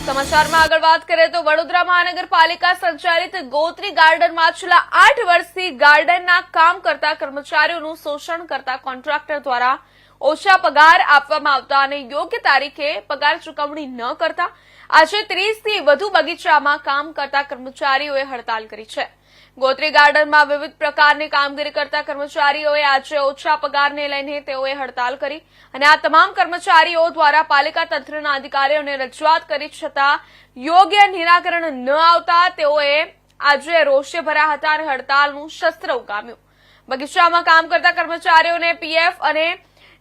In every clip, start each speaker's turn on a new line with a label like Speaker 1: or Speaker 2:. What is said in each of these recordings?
Speaker 1: સમાચારમાં આગળ વાત કરીએ તો વડોદરા મહાનગરપાલિકા સંચાલિત ગોત્રી ગાર્ડનમાં છેલ્લા આઠ વર્ષથી ગાર્ડનના કામ કરતા કર્મચારીઓનું શોષણ કરતા કોન્ટ્રાક્ટર દ્વારા ઓછા પગાર આપવામાં આવતા અને યોગ્ય તારીખે પગાર ચૂકવણી ન કરતા આજે ત્રીસથી વધુ બગીચામાં કામ કરતા કર્મચારીઓએ હડતાલ કરી છે. ગોત્રી ગાર્ડનમાં વિવિધ પ્રકારની કામગીરી કરતા કર્મચારીઓએ આજે ઓછા પગારને લઈને તેઓએ હડતાલ કરી અને આ તમામ કર્મચારીઓ દ્વારા પાલિકા તંત્રના અધિકારીઓને રજૂઆત કરી છતાં યોગ્ય નિરાકરણ ન આવતા તેઓએ આજે રોષે ભર્યા હતા અને હડતાલનું શસ્ત્ર ઉગામ્યું. બગીચામાં કામ કરતા કર્મચારીઓને પીએફ અને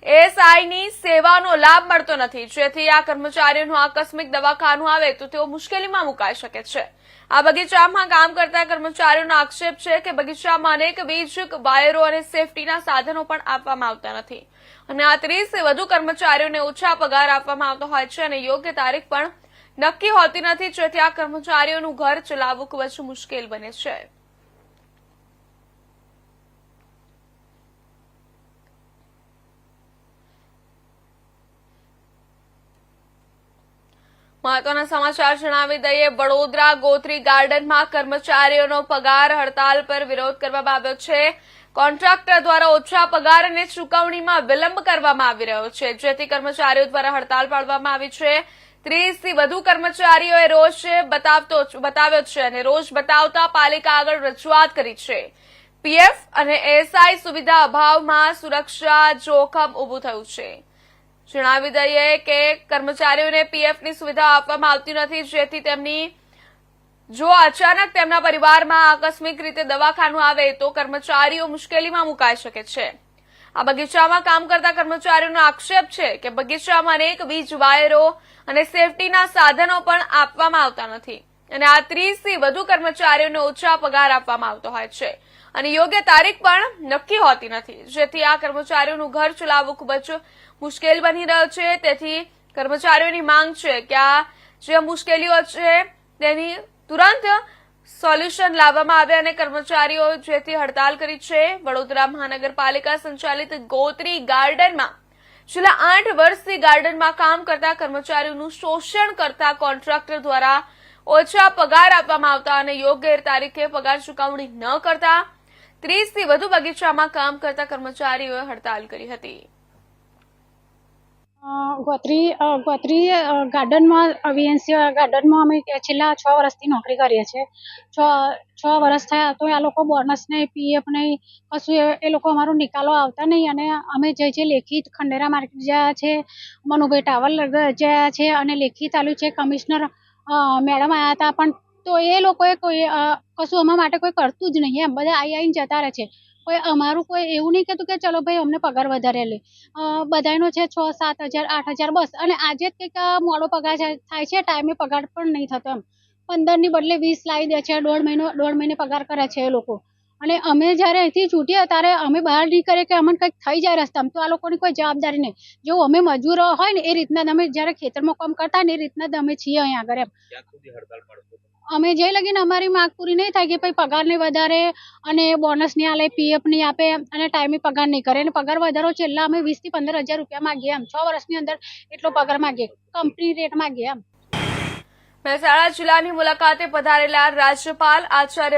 Speaker 1: એએસઆઈની સેવાનો લાભ મળતો નથી. જેથી આ કર્મચારીઓનું આકસ્મિક દવાખાનું આવે તો તેઓ મુશ્કેલીમાં મુકાઈ શકે છે. આ બગીચામાં કામ કરતા કર્મચારીઓનો આક્ષેપ છે કે બગીચામાં અનેક બીજ વાયરો અને સેફટીના સાધનો પણ આપવામાં આવતા નથી. અને આ ત્રીસથી વધુ કર્મચારીઓને ઓછા પગાર આપવામાં આવતો હોય છે અને યોગ્ય તારીખ પણ નક્કી હોતી નથી. જેથી આ કર્મચારીઓનું ઘર ચલાવવું ખૂબ મુશ્કેલ બને છે. મહત્વના સમાચાર જણાવી દઈએ. વડોદરા ગોત્રી ગાર્ડનમાં કર્મચારીઓનો પગાર હડતાલ પર વિરોધ કરવામાં આવ્યો છે. કોન્ટ્રાક્ટર દ્વારા ઓછા પગાર અને ચૂકવણીમાં વિલંબ કરવામાં આવી રહ્યો છે. જેથી કર્મચારીઓ દ્વારા હડતાલ પાડવામાં આવી છે. ત્રીસથી વધુ કર્મચારીઓએ રોષ બતાવતો બતાવ્યો છે અને રોજ બતાવતા પાલિકા આગળ રજૂઆત કરી છે. પીએફ અને એસઆઈ સુવિધા અભાવમાં સુરક્ષા જોખમ ઉભું થયું છે. જણાવી દઈએ કે કર્મચારીઓને પીએફની સુવિધા આપવામાં આવતી નથી, જેથી તેમની જો અચાનક તેમના પરિવારમાં આકસ્મિક રીતે દવાખાનું આવે, તો કર્મચારીઓ મુશ્કેલીમાં મુકાઈ શકે છે. આ બગીચામાં કામ કરતા કર્મચારીઓનો આક્ષેપ છે કે બગીચામાં અનેક વીજ વાયરો અને સેફટીના સાધનો પણ આપવામાં આવતા નથી. અને આ ત્રીસથી વધુ કર્મચારીઓને ઓછા પગાર આપવામાં આવતો હોય છે. અને યોગ્ય તારીખ પણ નક્કી હોતી નથી. જેથી આ કર્મચારીઓનું ઘર ચલાવવું ખૂબ જ મુશ્કેલ બની રહ્યો છે. તેથી કર્મચારીઓની માંગ છે કે આ જે મુશ્કેલીઓ છે તેની તુરંત સોલ્યુશન લાવવામાં આવે અને કર્મચારીઓ જેથી હડતાલ કરી છે. વડોદરા મહાનગરપાલિકા સંચાલિત ગોત્રી ગાર્ડનમાં છેલ્લા આઠ વર્ષથી ગાર્ડનમાં કામ કરતા કર્મચારીઓનું શોષણ કરતા કોન્ટ્રાક્ટર દ્વારા ઓછા પગાર આપવામાં આવતા અને યોગ્ય તારીખે પગાર ચૂકવણી ન કરતા ત્રીસથી વધુ બગીચામાં કામ કરતા કર્મચારીઓએ હડતાલ કરી હતી.
Speaker 2: ગોત્રી ગોત્રી ગાર્ડનમાં વીએનસી ગાર્ડનમાં અમે છેલ્લા છ વર્ષથી નોકરી કરીએ છીએ. છ છ વર્ષ થયા તો આ લોકો બોનસ નહીં પીએફ નહીં કશું એ- લોકો અમારો નિકાલો આવતા નહીં અને અમે જે જે લેખિત ખંડેરા માર્કેટ જયા છે, મનુભાઈ ટાવર ગયા છે અને લેખિત આલ્યું છે, કમિશનર મેડમ આવ્યા હતા પણ તો એ લોકોએ કોઈ કશું અમારા માટે કોઈ કરતું જ નહીં, એમ. બધા આવી આવીને જતા રહે છે. કોઈ અમારું કોઈ એવું નહીં કહેતું કે ચલો ભાઈ, અમને પગાર વધારે લે. બધાનો છે છ, સાત હજાર, આઠ હજાર, બસ. અને આજે જ કંઈક મોડો પગાર થાય છે, ટાઈમે પગાર પણ નહીં થતો એમ. પંદરની બદલે વીસ લાવી દે છે, દોઢ મહિનો, દોઢ મહિને પગાર કરે છે એ લોકો. અને અમે જ્યારે અહીંથી છૂટીએ ત્યારે અમે બહાર નીકળીએ કે અમને કંઈક થઈ જાય રસ્તામાં તો આ લોકોની કોઈ જવાબદારી નહીં. જો અમે મજૂરો હોય ને એ રીતના અમે જ્યારે ખેતરમાં કામ કરતા ને એ રીતના જ અમે છીએ અહીંયા આગળ એમ? અમે જે લગીને અમારી માગ પૂરી નહીં થાય કે ભાઈ પગાર નહીં વધારે અને બોનસ નહીં આલે પીએફ નહીં આપે અને ટાઈમે પગાર નહીં કરે. અને પગાર વધારો છેલ્લા અમે વીસથી પંદર હજાર રૂપિયા માગીએ એમ. છ વર્ષની અંદર એટલો પગાર માગીએ. કંપની રેટ માગીએ એમ.
Speaker 1: મહેસાણા જિલ્લાની મુલાકાતે પધારેલા રાજ્યપાલ આચાર્ય